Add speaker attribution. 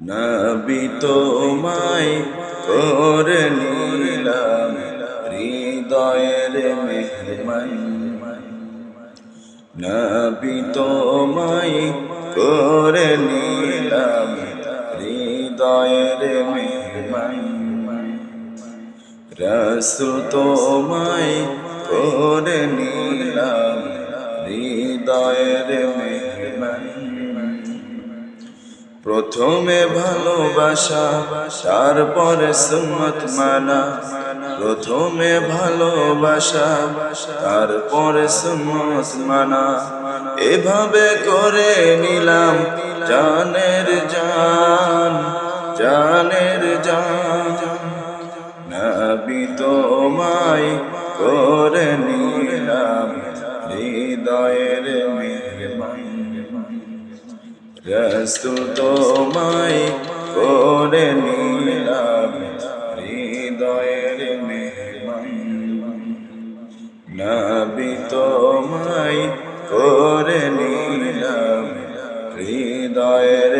Speaker 1: নবী তোমায় করে নিলাম, হৃদয়ের মেহমান। নবী তোমায় করে নিলাম, হৃদয়ের মেহমান। রসুল তোমায় করে নিলাম, হৃদয়ের প্রথমে ভালোবাসা, তারপরে সুন্নত মানা। প্রথমে ভালোবাসা, তারপরে সুন্নত মানা। এভাবে করে নিলাম জানের জান জানের জান। নবী তোমায় করে নিলাম হৃদয়ের মেহমান রসুল তোমায় করে নিলাম। হৃদয়ের মেহমান নবী তোমায় করে নিলাম। হৃদয়ের